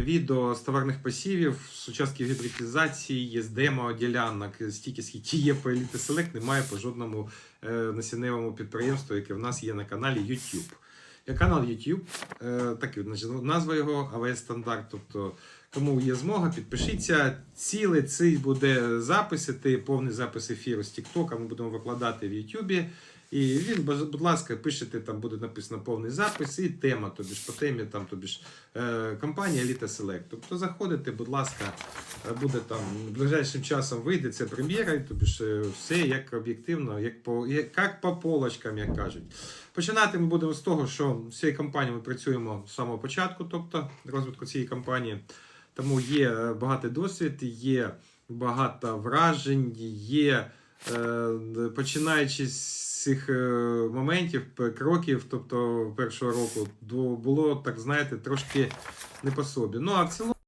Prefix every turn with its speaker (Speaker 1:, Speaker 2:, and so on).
Speaker 1: відео з товарних посівів, з участків гібридизації, є з демо ділянок, стільки скільки є по Elite Select, немає по жодному е, насінневому підприємству, яке в нас є на каналі YouTube. Є канал YouTube, е, так і назва його АВС Стандарт. Тобто, кому є змога, підпишіться. Цілий цей буде запис, це повний запис ефіру з TikTok, ми будемо викладати в YouTube. І він, будь ласка, пишете, там буде написано повний запис і тема, тобі ж по темі, там, тобі ж е, компанія Elite Select. Тобто заходите, будь ласка, е, буде там ближайшим часом вийде це прем'єра, і тобі ж е, все як об'єктивно, як по, як по полочкам, як кажуть. Починати ми будемо з того, що з цією компанією ми працюємо з самого початку, тобто розвитку цієї компанії. Тому є е, багатий досвід, є багато вражень, є е, починаючи з цих е, моментів, кроків, тобто першого року, було так, знаєте, трошки не по собі. Ну а в цілому.